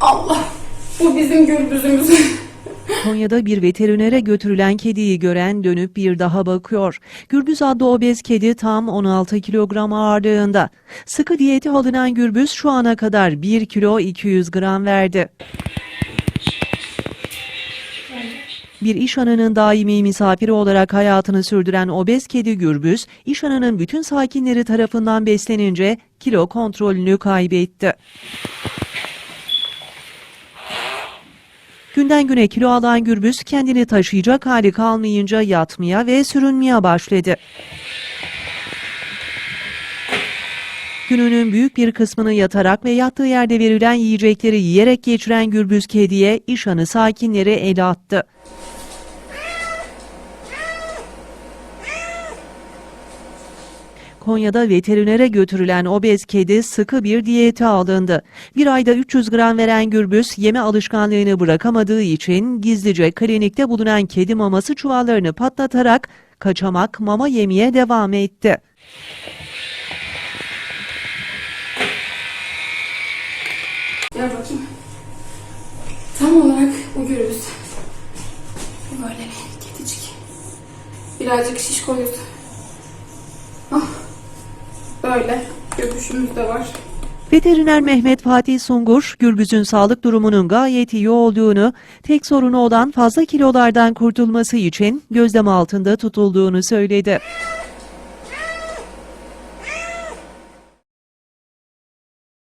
Allah. Bu bizim gürbüzümüz. Konya'da bir veterinere götürülen kediyi gören dönüp bir daha bakıyor. Gürbüz adlı obez kedi tam 16 kilogram ağırlığında. Sıkı diyeti alınan Gürbüz şu ana kadar 1 kilo 200 gram verdi. Bir iş hanının daimi misafiri olarak hayatını sürdüren obez kedi Gürbüz, iş hanının bütün sakinleri tarafından beslenince kilo kontrolünü kaybetti. Günden güne kilo alan Gürbüz kendini taşıyacak hali kalmayınca yatmaya ve sürünmeye başladı. Gününün büyük bir kısmını yatarak ve yattığı yerde verilen yiyecekleri yiyerek geçiren Gürbüz kediye İşhan'ı sakinleri el attı. Konya'da veterinere götürülen obez kedi sıkı bir diyete alındı. Bir ayda 300 gram veren Gürbüz yeme alışkanlığını bırakamadığı için gizlice klinikte bulunan kedi maması çuvallarını patlatarak kaçamak mama yemeye devam etti. Gel bakayım. Tam olarak bu gürbüz. Böyle bir kedicik. Birazcık şişkoyuz. Böyle. Göbüşümüz de var. Veteriner Mehmet Fatih Sungur, Gürbüz'ün sağlık durumunun gayet iyi olduğunu, tek sorunu olan fazla kilolardan kurtulması için gözlem altında tutulduğunu söyledi.